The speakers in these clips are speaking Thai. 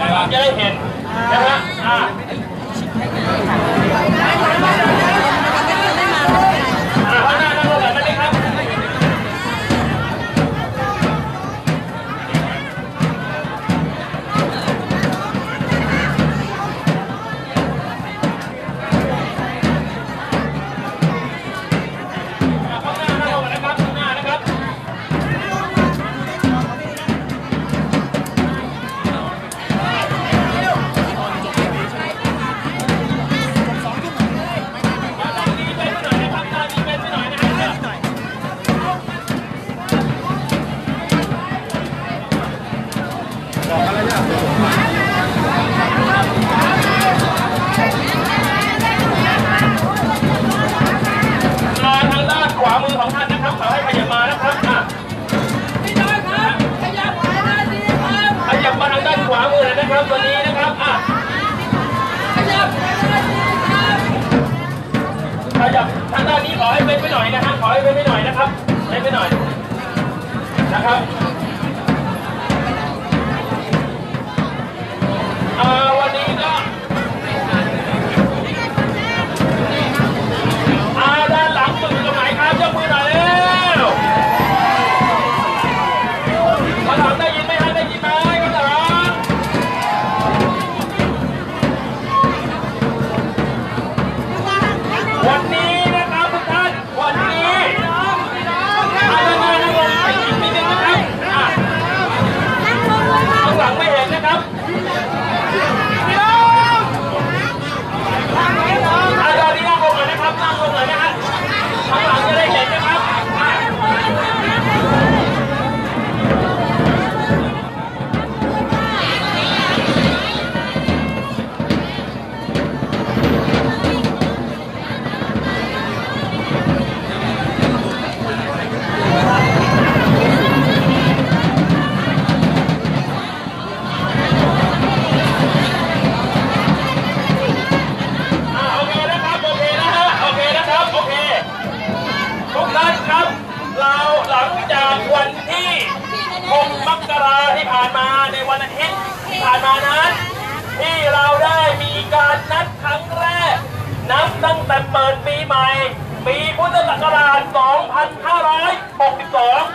นะครับจะได้เห็นนะฮะ ให้ปไปหน่อยนะครับขอให้เปไปหน่อยนะครับเป็ไปหน่อยนะครับ 16 มกราที่ผ่านมาในวันอาทิตย์ที่ผ่านมานั้นที่เราได้มีการนัดครั้งแรก นับตั้งแต่เปิดปีใหม่ ปีพุทธศักราช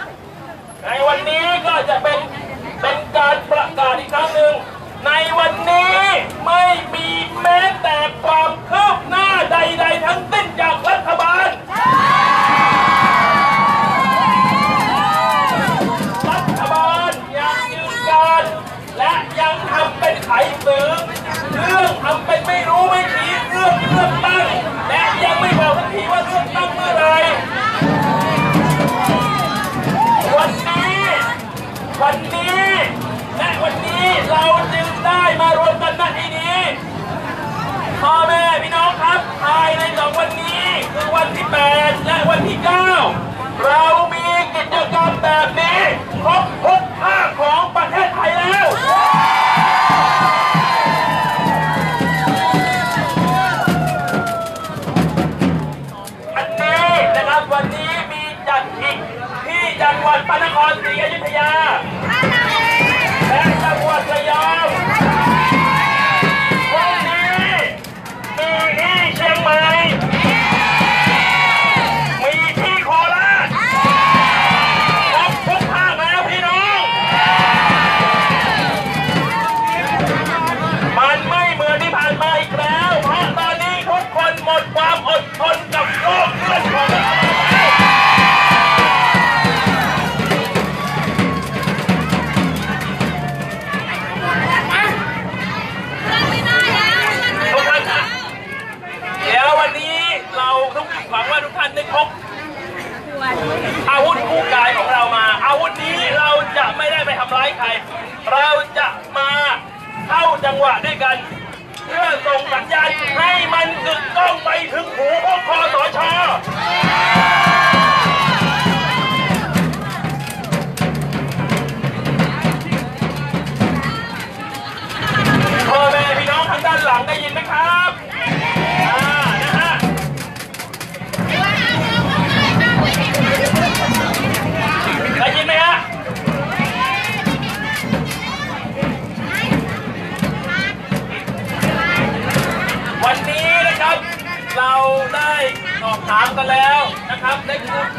2562 ในวันนี้ก็จะเป็นเป็นการประกาศอีกครั้งหนึ่ง มารวมกันณที่นี้พ่อแม่พี่น้องครับภายในสองวันนี้คือวันที่ 8 และวันที่ 9 เรามีกิจกรรมแบบนี้ครบทุกภาคของ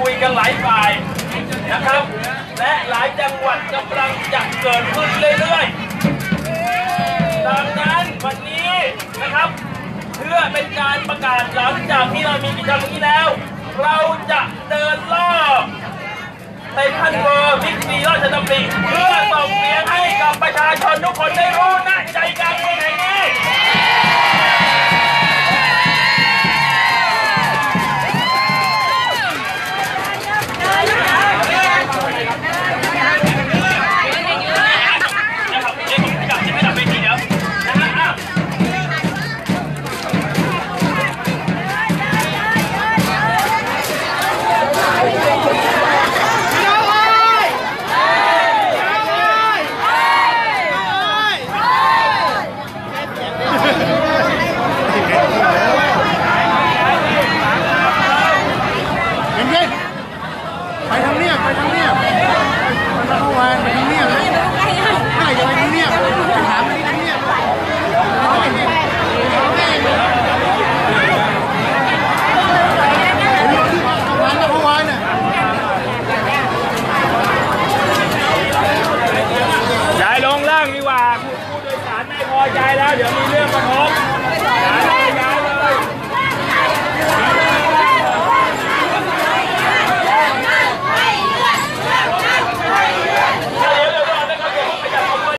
คุยกันหลายฝ่ายนะครับ และหลายจังหวัดกำลังจะเกิดขึ้นเรื่อยๆดังนั้นวันนี้นะครับ เพื่อเป็นการประกาศหลังจากที่เรามีกิจกรรมนี้แล้ว เราจะเดินรอบเซ็นทรัลเวิร์บิ๊กซีราชดำริเพื่อส่งเสียงให้กับประชาชนทุกคนได้รู้ณใจกลางเมืองแห่ง